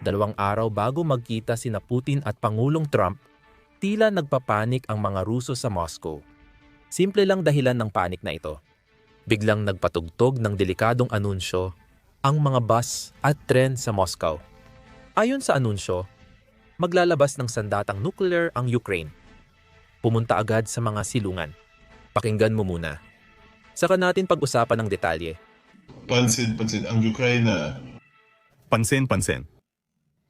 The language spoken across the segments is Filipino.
Dalawang araw bago magkita sina Putin at Pangulong Trump, tila nagpapanik ang mga Ruso sa Moscow. Simple lang dahilan ng panik na ito. Biglang nagpatugtog ng delikadong anunsyo ang mga bus at tren sa Moscow. Ayon sa anunsyo, maglalabas ng sandatang nuclear ang Ukraine. Pumunta agad sa mga silungan. Pakinggan mo muna. Saka natin pag-usapan ng detalye. Pansin, pansin. Ang Ukraine, Pansin, pansin.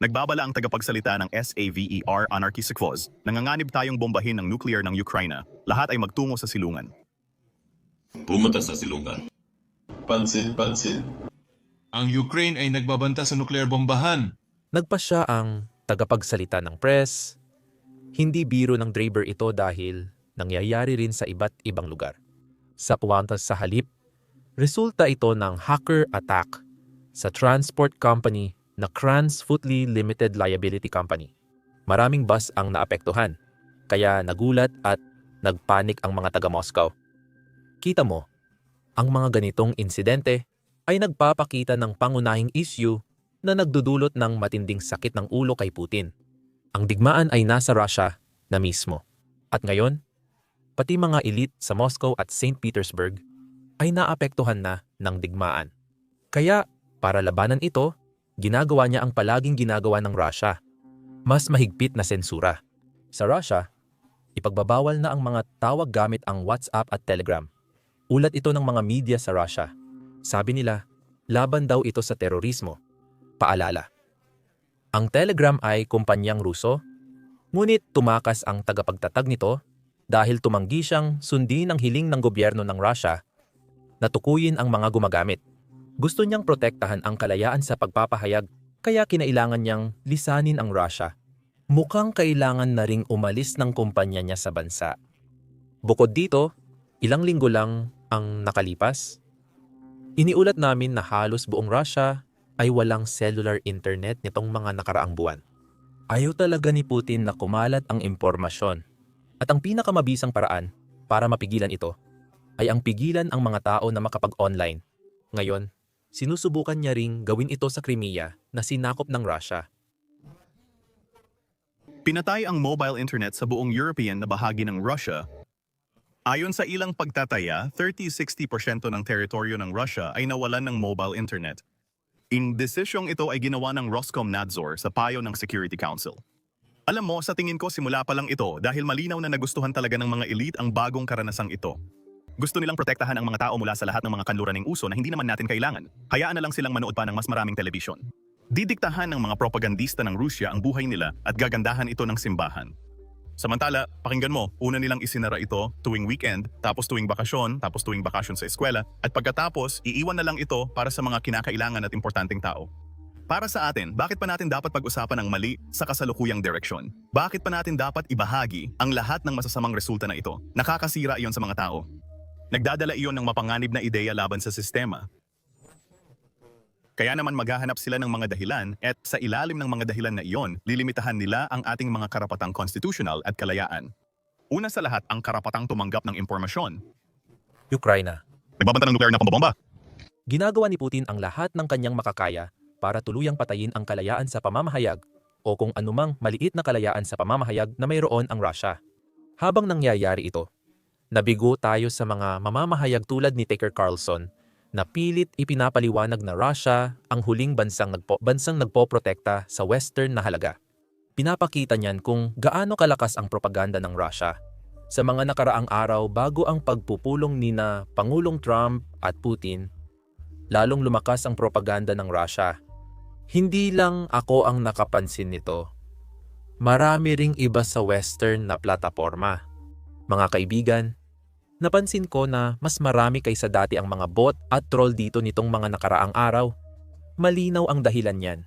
Nagbabala ang tagapagsalita ng SAVER Anarchy Sikvoz, nanganganib tayong bombahin ng nuclear ng Ukraine. Lahat ay magtungo sa silungan. pumunta sa silungan. pansin, pansin. Ang Ukraine ay nagbabanta sa nuclear bombahan. Nagpa siya ang tagapagsalita ng press. Hindi biro ng Draper ito dahil nangyayari rin sa iba't ibang lugar. Sa puwantas sa halip, resulta ito ng hacker attack sa transport company na Kranz Footly Limited Liability Company. Maraming bus ang naapektuhan, kaya nagulat at nagpanik ang mga taga-Moscow. Kita mo, ang mga ganitong insidente ay nagpapakita ng pangunahing issue na nagdudulot ng matinding sakit ng ulo kay Putin. Ang digmaan ay nasa Russia na mismo. At ngayon, pati mga elite sa Moscow at St. Petersburg ay naapektuhan na ng digmaan. Kaya, para labanan ito, ginagawa niya ang palaging ginagawa ng Russia. Mas mahigpit na sensura. Sa Russia, ipagbabawal na ang mga tawag gamit ang WhatsApp at Telegram. Ulat ito ng mga media sa Russia. Sabi nila, laban daw ito sa terorismo. Paalala. Ang Telegram ay kumpanyang Ruso, ngunit tumakas ang tagapagtatag nito dahil tumanggi siyang sundin ang hiling ng gobyerno ng Russia na tukuyin ang mga gumagamit. Gusto niyang protektahan ang kalayaan sa pagpapahayag kaya kinailangan niyang lisanin ang Russia. Mukhang kailangan na ring umalis ng kumpanya niya sa bansa. Bukod dito, ilang linggo lang ang nakalipas, iniulat namin na halos buong Russia ay walang cellular internet nitong mga nakaraang buwan. Ayaw talaga ni Putin na kumalat ang impormasyon. At ang pinakamabisang paraan para mapigilan ito ay ang pigilan ang mga tao na makapag-online. Ngayon, sinusubukan niya ring gawin ito sa Crimea na sinakop ng Russia. Pinatay ang mobile internet sa buong European na bahagi ng Russia. Ayon sa ilang pagtataya, 30-60% ng teritoryo ng Russia ay nawalan ng mobile internet. In desisyong ito ay ginawa ng Roskomnadzor sa payo ng Security Council. Alam mo, sa tingin ko simula pa lang ito dahil malinaw na nagustuhan talaga ng mga elite ang bagong karanasang ito. Gusto nilang protektahan ang mga tao mula sa lahat ng mga kanluran ng uso na hindi naman natin kailangan. Hayaan na lang silang manood pa ng mas maraming telebisyon. Didiktahan ng mga propagandista ng Rusya ang buhay nila at gagandahan ito ng simbahan. Samantala, pakinggan mo, una nilang isinara ito tuwing weekend, tapos tuwing bakasyon, tapos tuwing bakasyon sa eskwela, at pagkatapos, iiwan na lang ito para sa mga kinakailangan at importanteng tao. Para sa atin, bakit pa natin dapat pag-usapan ang mali sa kasalukuyang direksyon? Bakit pa natin dapat ibahagi ang lahat ng masasamang resulta na ito? Nakakasira iyon sa mga tao. Nagdadala iyon ng mapanganib na ideya laban sa sistema. Kaya naman maghahanap sila ng mga dahilan at sa ilalim ng mga dahilan na iyon, lilimitahan nila ang ating mga karapatang constitutional at kalayaan. Una sa lahat, ang karapatang tumanggap ng impormasyon. Ukraina. Nagbabanta ng nuclear na pambabomba. Ginagawa ni Putin ang lahat ng kanyang makakaya para tuluyang patayin ang kalayaan sa pamamahayag o kung anumang maliit na kalayaan sa pamamahayag na mayroon ang Russia. Habang nangyayari ito, nabigo tayo sa mga mamamahayag tulad ni Tucker Carlson na pilit ipinapaliwanag na Russia ang huling bansang, nagpo, bansang nagpoprotekta sa Western na halaga. Pinapakita niyan kung gaano kalakas ang propaganda ng Russia. Sa mga nakaraang araw bago ang pagpupulong ni na Pangulong Trump at Putin, lalong lumakas ang propaganda ng Russia. Hindi lang ako ang nakapansin nito. Marami ring iba sa Western na plataforma. Mga kaibigan, napansin ko na mas marami kaysa dati ang mga bot at troll dito nitong mga nakaraang araw. Malinaw ang dahilan niyan.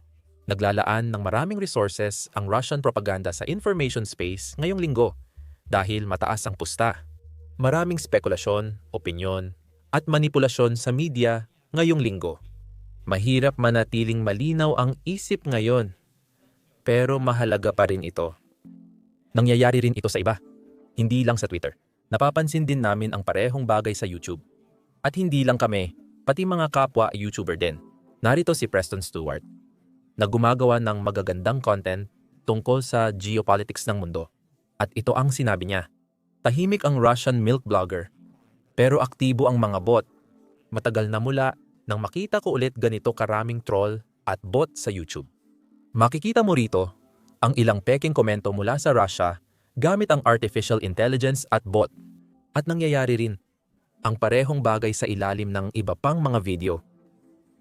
Naglalaan ng maraming resources ang Russian propaganda sa information space ngayong linggo dahil mataas ang pusta. Maraming spekulasyon, opinyon, at manipulasyon sa media ngayong linggo. Mahirap manatiling malinaw ang isip ngayon, pero mahalaga pa rin ito. Nangyayari rin ito sa iba, hindi lang sa Twitter. Napapansin din namin ang parehong bagay sa YouTube. At hindi lang kami, pati mga kapwa YouTuber din. Narito si Preston Stewart. na gumagawa ng magagandang content tungkol sa geopolitics ng mundo. At ito ang sinabi niya. Tahimik ang Russian milk blogger, pero aktibo ang mga bot. Matagal na mula nang makita ko ulit ganito karaming troll at bot sa YouTube. Makikita mo rito ang ilang peking komento mula sa Russia gamit ang artificial intelligence at bot. At nangyayari rin ang parehong bagay sa ilalim ng iba pang mga video.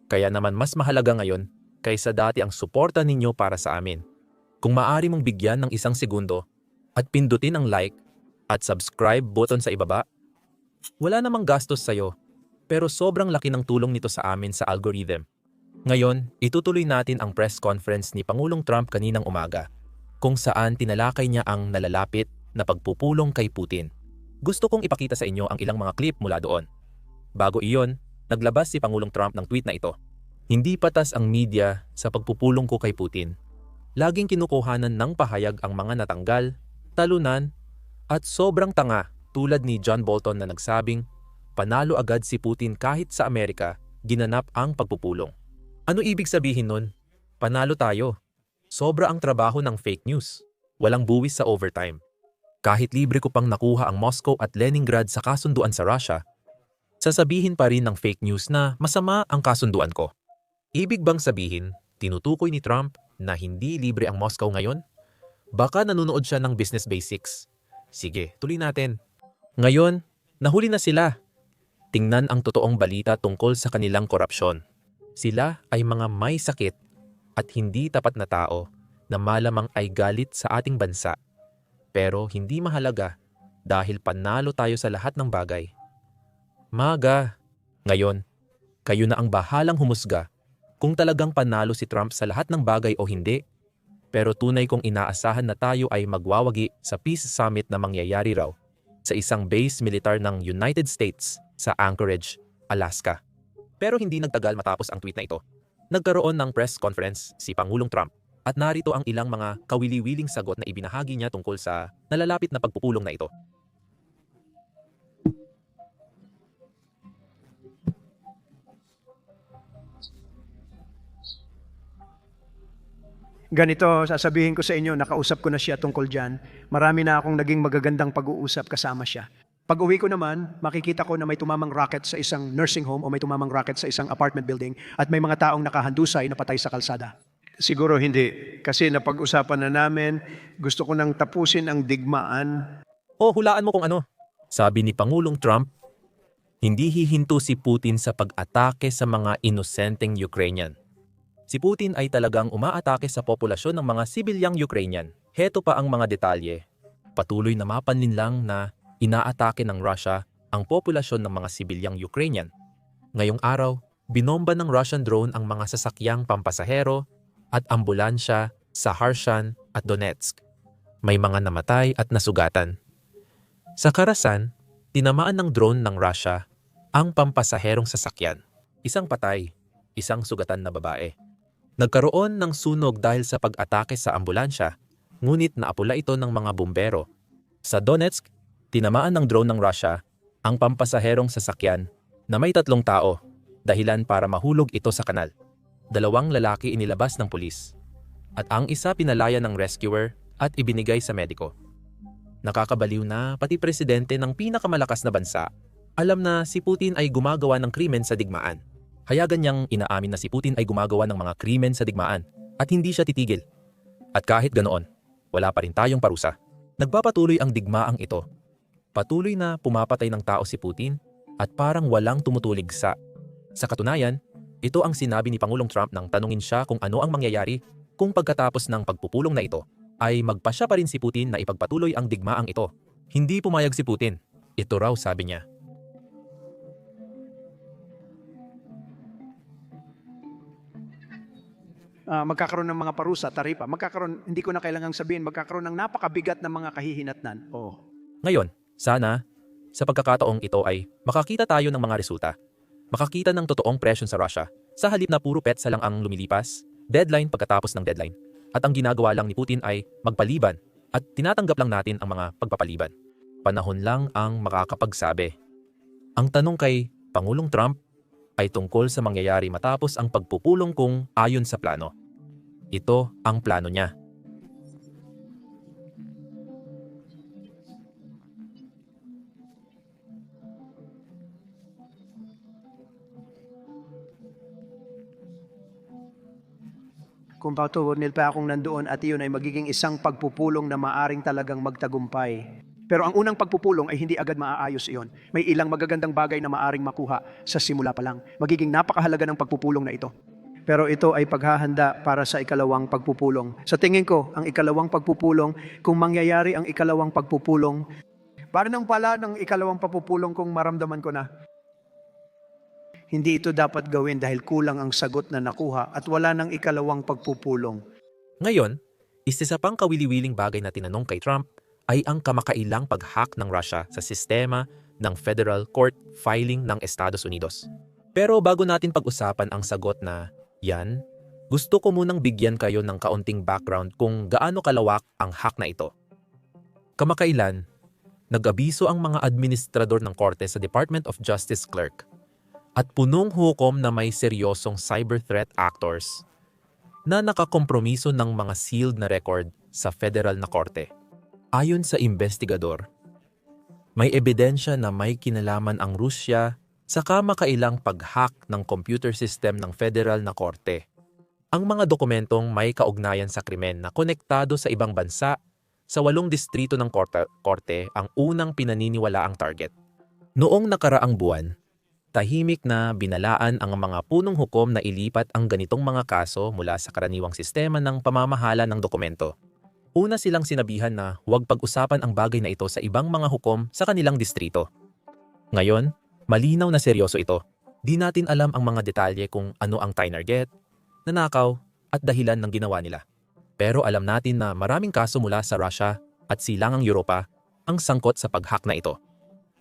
Kaya naman mas mahalaga ngayon kaysa dati ang suporta ninyo para sa amin. Kung maaari mong bigyan ng isang segundo at pindutin ang like at subscribe button sa ibaba, wala namang gastos sa'yo pero sobrang laki ng tulong nito sa amin sa algorithm. Ngayon, itutuloy natin ang press conference ni Pangulong Trump kaninang umaga, kung saan tinalakay niya ang nalalapit na pagpupulong kay Putin. Gusto kong ipakita sa inyo ang ilang mga clip mula doon. Bago iyon, naglabas si Pangulong Trump ng tweet na ito. Hindi patas ang media sa pagpupulong ko kay Putin. Laging kinukuhanan ng pahayag ang mga natanggal, talunan, at sobrang tanga tulad ni John Bolton na nagsabing, panalo agad si Putin kahit sa Amerika, ginanap ang pagpupulong. Ano ibig sabihin nun? Panalo tayo. Sobra ang trabaho ng fake news. Walang buwis sa overtime. Kahit libre ko pang nakuha ang Moscow at Leningrad sa kasunduan sa Russia, sasabihin pa rin ng fake news na masama ang kasunduan ko. Ibig bang sabihin, tinutukoy ni Trump na hindi libre ang Moscow ngayon? Baka nanonood siya ng business basics. Sige, tuloy natin. Ngayon, nahuli na sila. Tingnan ang totoong balita tungkol sa kanilang korupsyon. Sila ay mga may sakit at hindi tapat na tao na malamang ay galit sa ating bansa. Pero hindi mahalaga dahil panalo tayo sa lahat ng bagay. Maga. Ngayon, kayo na ang bahalang humusga kung talagang panalo si Trump sa lahat ng bagay o hindi. Pero tunay kong inaasahan na tayo ay magwawagi sa Peace Summit na mangyayari raw sa isang base militar ng United States sa Anchorage, Alaska. Pero hindi nagtagal matapos ang tweet na ito. Nagkaroon ng press conference si Pangulong Trump at narito ang ilang mga kawili-wiling sagot na ibinahagi niya tungkol sa nalalapit na pagpupulong na ito. Ganito, sasabihin ko sa inyo, nakausap ko na siya tungkol dyan. Marami na akong naging magagandang pag-uusap kasama siya. Pag uwi ko naman, makikita ko na may tumamang rocket sa isang nursing home o may tumamang rocket sa isang apartment building at may mga taong nakahandusay na patay sa kalsada. Siguro hindi. Kasi napag-usapan na namin, gusto ko nang tapusin ang digmaan. O hulaan mo kung ano. Sabi ni Pangulong Trump, hindi hihinto si Putin sa pag-atake sa mga inosenteng Ukrainian. Si Putin ay talagang umaatake sa populasyon ng mga sibilyang Ukrainian. Heto pa ang mga detalye. Patuloy na mapanlin lang na inaatake ng Russia ang populasyon ng mga sibilyang Ukrainian. Ngayong araw, binomba ng Russian drone ang mga sasakyang pampasahero at ambulansya sa Harshan at Donetsk. May mga namatay at nasugatan. Sa Karasan, tinamaan ng drone ng Russia ang pampasaherong sasakyan. Isang patay, isang sugatan na babae. Nagkaroon ng sunog dahil sa pag-atake sa ambulansya, ngunit naapula ito ng mga bumbero. Sa Donetsk, tinamaan ng drone ng Russia ang pampasaherong sasakyan na may tatlong tao, dahilan para mahulog ito sa kanal. Dalawang lalaki inilabas ng pulis, at ang isa pinalaya ng rescuer at ibinigay sa mediko. Nakakabaliw na pati presidente ng pinakamalakas na bansa alam na si Putin ay gumagawa ng krimen sa digmaan. Hayagan niyang inaamin na si Putin ay gumagawa ng mga krimen sa digmaan at hindi siya titigil. At kahit ganoon, wala pa rin tayong parusa. Nagpapatuloy ang digmaang ito. Patuloy na pumapatay ng tao si Putin at parang walang tumutulig sa. Sa katunayan, ito ang sinabi ni Pangulong Trump nang tanungin siya kung ano ang mangyayari kung pagkatapos ng pagpupulong na ito ay magpasya pa rin si Putin na ipagpatuloy ang digmaang ito. Hindi pumayag si Putin. Ito raw sabi niya. Ah, magkakaroon ng mga parusa, taripa. Magkakaroon, hindi ko na kailangang sabihin, magkakaroon ng napakabigat na mga kahihinatnan. Oh. Ngayon, sana, sa pagkakataong ito ay makakita tayo ng mga resulta. Makakita ng totoong presyon sa Russia sa halip na puro petsa lang ang lumilipas, deadline pagkatapos ng deadline. At ang ginagawa lang ni Putin ay magpaliban at tinatanggap lang natin ang mga pagpapaliban. Panahon lang ang makakapagsabi. Ang tanong kay Pangulong Trump ay tungkol sa mangyayari matapos ang pagpupulong kung ayon sa plano. ito ang plano niya. Kung patutunil pa akong nandoon at iyon ay magiging isang pagpupulong na maaring talagang magtagumpay. Pero ang unang pagpupulong ay hindi agad maaayos iyon. May ilang magagandang bagay na maaring makuha sa simula pa lang. Magiging napakahalaga ng pagpupulong na ito. Pero ito ay paghahanda para sa ikalawang pagpupulong. Sa tingin ko, ang ikalawang pagpupulong, kung mangyayari ang ikalawang pagpupulong, para nang pala ng ikalawang pagpupulong kung maramdaman ko na, hindi ito dapat gawin dahil kulang ang sagot na nakuha at wala ng ikalawang pagpupulong. Ngayon, isa sa pang kawili-wiling bagay na tinanong kay Trump ay ang kamakailang pag-hack ng Russia sa sistema ng Federal Court filing ng Estados Unidos. Pero bago natin pag-usapan ang sagot na yan, gusto ko munang bigyan kayo ng kaunting background kung gaano kalawak ang hack na ito. Kamakailan, nag-abiso ang mga administrador ng korte sa Department of Justice clerk at punong hukom na may seryosong cyber threat actors na nakakompromiso ng mga sealed na record sa federal na korte. Ayon sa investigador, may ebidensya na may kinalaman ang Rusya sa kamakailang pag-hack ng computer system ng federal na korte. Ang mga dokumentong may kaugnayan sa krimen na konektado sa ibang bansa sa walong distrito ng korte, korte ang unang pinaniniwala ang target. Noong nakaraang buwan, tahimik na binalaan ang mga punong hukom na ilipat ang ganitong mga kaso mula sa karaniwang sistema ng pamamahala ng dokumento. Una silang sinabihan na huwag pag-usapan ang bagay na ito sa ibang mga hukom sa kanilang distrito. Ngayon, malinaw na seryoso ito. Di natin alam ang mga detalye kung ano ang tinarget, nanakaw, at dahilan ng ginawa nila. Pero alam natin na maraming kaso mula sa Russia at silangang Europa ang sangkot sa pag-hack na ito.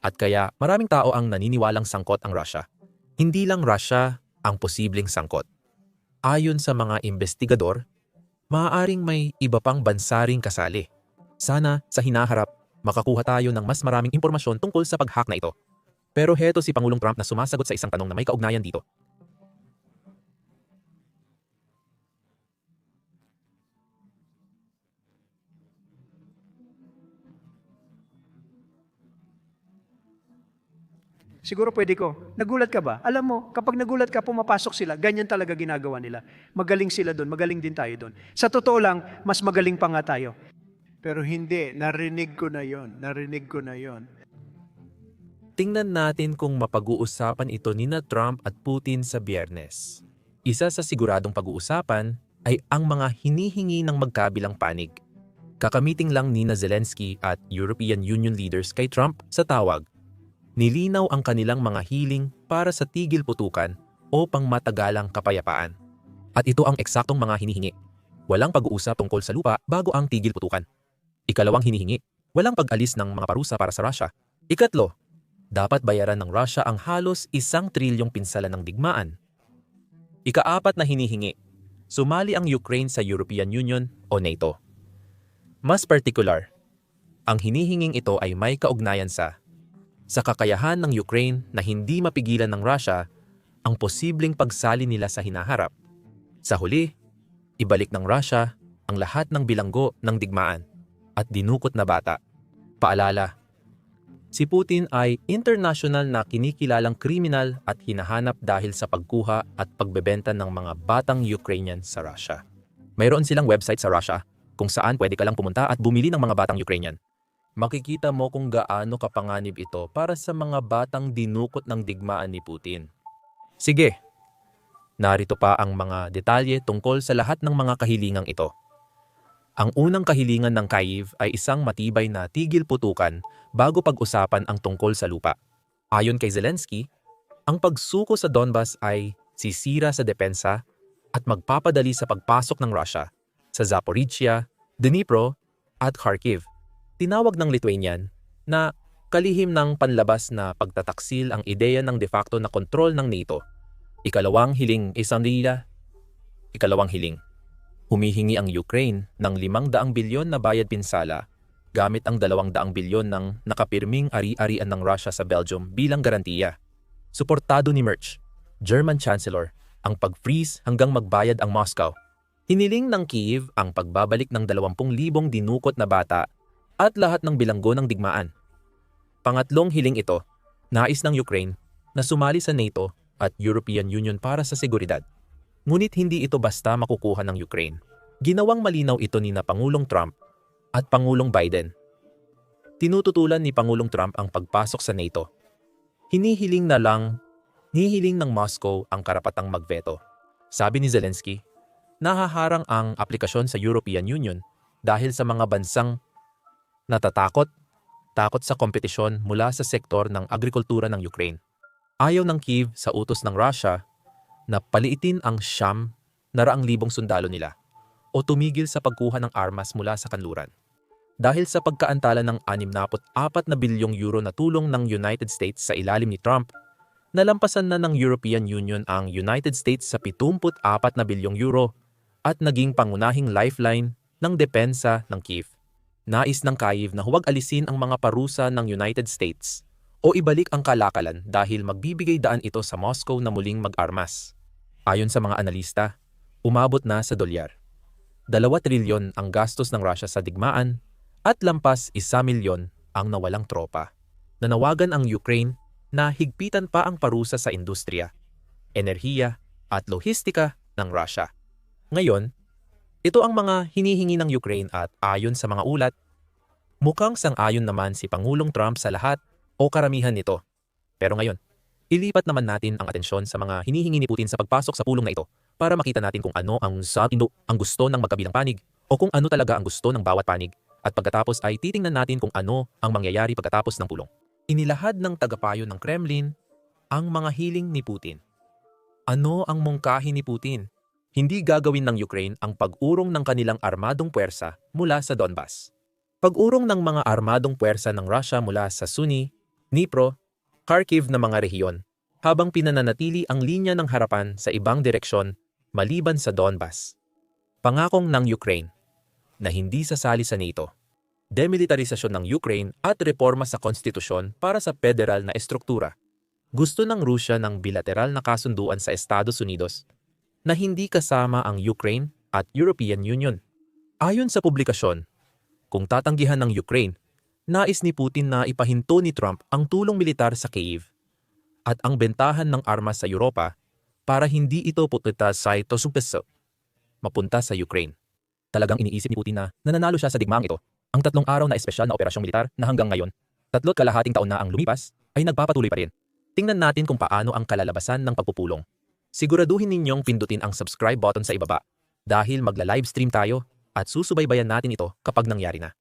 At kaya maraming tao ang naniniwalang sangkot ang Russia. Hindi lang Russia ang posibleng sangkot. Ayon sa mga investigador, maaaring may iba pang bansa ring kasali. Sana sa hinaharap, makakuha tayo ng mas maraming impormasyon tungkol sa pag-hack na ito. Pero heto si Pangulong Trump na sumasagot sa isang tanong na may kaugnayan dito. Siguro pwede ko. Nagulat ka ba? Alam mo, kapag nagulat ka, pumapasok sila. Ganyan talaga ginagawa nila. Magaling sila doon. Magaling din tayo doon. Sa totoo lang, mas magaling pa nga tayo. Pero hindi. Narinig ko na yon. Narinig ko na yon. Tingnan natin kung mapag-uusapan ito ni na Trump at Putin sa biyernes. Isa sa siguradong pag-uusapan ay ang mga hinihingi ng magkabilang panig. Kakamiting lang ni na Zelensky at European Union leaders kay Trump sa tawag. Nilinaw ang kanilang mga hiling para sa tigil putukan o pangmatagalang kapayapaan. At ito ang eksaktong mga hinihingi. Walang pag-uusap tungkol sa lupa bago ang tigil putukan. Ikalawang hinihingi, walang pag-alis ng mga parusa para sa Russia. Ikatlo, dapat bayaran ng Russia ang halos isang trilyong pinsala ng digmaan. Ikaapat na hinihingi, sumali ang Ukraine sa European Union o NATO. Mas particular, ang hinihinging ito ay may kaugnayan sa sa kakayahan ng Ukraine na hindi mapigilan ng Russia ang posibleng pagsali nila sa hinaharap. Sa huli, ibalik ng Russia ang lahat ng bilanggo ng digmaan at dinukot na bata. Paalala, si Putin ay international na kinikilalang kriminal at hinahanap dahil sa pagkuha at pagbebenta ng mga batang Ukrainian sa Russia. Mayroon silang website sa Russia kung saan pwede ka lang pumunta at bumili ng mga batang Ukrainian. Makikita mo kung gaano kapanganib ito para sa mga batang dinukot ng digmaan ni Putin. Sige, narito pa ang mga detalye tungkol sa lahat ng mga kahilingang ito. Ang unang kahilingan ng Kyiv ay isang matibay na tigil putukan bago pag-usapan ang tungkol sa lupa. Ayon kay Zelensky, ang pagsuko sa Donbas ay sisira sa depensa at magpapadali sa pagpasok ng Russia sa Zaporizhia, Dnipro at Kharkiv. Tinawag ng Lithuanian na kalihim ng panlabas na pagtataksil ang ideya ng de facto na kontrol ng NATO. Ikalawang hiling Isandila, ikalawang hiling. Humihingi ang Ukraine ng 500 bilyon na bayad pinsala gamit ang 200 bilyon ng nakapirming ari-arian ng Russia sa Belgium bilang garantiya. Suportado ni Merch, German Chancellor, ang pag-freeze hanggang magbayad ang Moscow. Hiniling ng Kiev ang pagbabalik ng 20,000 dinukot na bata at lahat ng bilanggo ng digmaan. Pangatlong hiling ito, nais ng Ukraine na sumali sa NATO at European Union para sa seguridad. Ngunit hindi ito basta makukuha ng Ukraine. Ginawang malinaw ito ni na Pangulong Trump at Pangulong Biden. Tinututulan ni Pangulong Trump ang pagpasok sa NATO. Hinihiling na lang, hinihiling ng Moscow ang karapatang magveto. Sabi ni Zelensky, nahaharang ang aplikasyon sa European Union dahil sa mga bansang natatakot, takot sa kompetisyon mula sa sektor ng agrikultura ng Ukraine. Ayaw ng Kiev sa utos ng Russia na paliitin ang siyam na raang libong sundalo nila o tumigil sa pagkuha ng armas mula sa kanluran. Dahil sa pagkaantala ng 64 na bilyong euro na tulong ng United States sa ilalim ni Trump, nalampasan na ng European Union ang United States sa 74 na bilyong euro at naging pangunahing lifeline ng depensa ng Kiev. Nais ng Kiev na huwag alisin ang mga parusa ng United States o ibalik ang kalakalan dahil magbibigay daan ito sa Moscow na muling mag-armas. Ayon sa mga analista, umabot na sa dolyar. Dalawa trilyon ang gastos ng Russia sa digmaan at lampas isa milyon ang nawalang tropa. Nanawagan ang Ukraine na higpitan pa ang parusa sa industriya, enerhiya at lohistika ng Russia. Ngayon, ito ang mga hinihingi ng Ukraine at ayon sa mga ulat, mukhang sang-ayon naman si Pangulong Trump sa lahat o karamihan nito. Pero ngayon, ilipat naman natin ang atensyon sa mga hinihingi ni Putin sa pagpasok sa pulong na ito para makita natin kung ano ang sa indo ang gusto ng magkabilang panig o kung ano talaga ang gusto ng bawat panig at pagkatapos ay titingnan natin kung ano ang mangyayari pagkatapos ng pulong. Inilahad ng tagapayo ng Kremlin ang mga hiling ni Putin. Ano ang mungkahi ni Putin? Hindi gagawin ng Ukraine ang pag-urong ng kanilang armadong puwersa mula sa Donbas. Pag-urong ng mga armadong puwersa ng Russia mula sa Suni, Dnipro, Kharkiv na mga rehiyon habang pinananatili ang linya ng harapan sa ibang direksyon maliban sa Donbas. Pangakong ng Ukraine na hindi sasali sa NATO. Demilitarisasyon ng Ukraine at reforma sa konstitusyon para sa federal na estruktura. Gusto ng Rusya ng bilateral na kasunduan sa Estados Unidos na hindi kasama ang Ukraine at European Union. Ayon sa publikasyon, kung tatanggihan ng Ukraine, nais ni Putin na ipahinto ni Trump ang tulong militar sa Kiev at ang bentahan ng armas sa Europa para hindi ito pupunta sa ito supeso, mapunta sa Ukraine. Talagang iniisip ni Putin na nananalo siya sa digmaang ito. Ang tatlong araw na espesyal na operasyong militar na hanggang ngayon, tatlo't kalahating taon na ang lumipas, ay nagpapatuloy pa rin. Tingnan natin kung paano ang kalalabasan ng pagpupulong. Siguraduhin ninyong pindutin ang subscribe button sa ibaba dahil magla-livestream tayo at susubaybayan natin ito kapag nangyari na.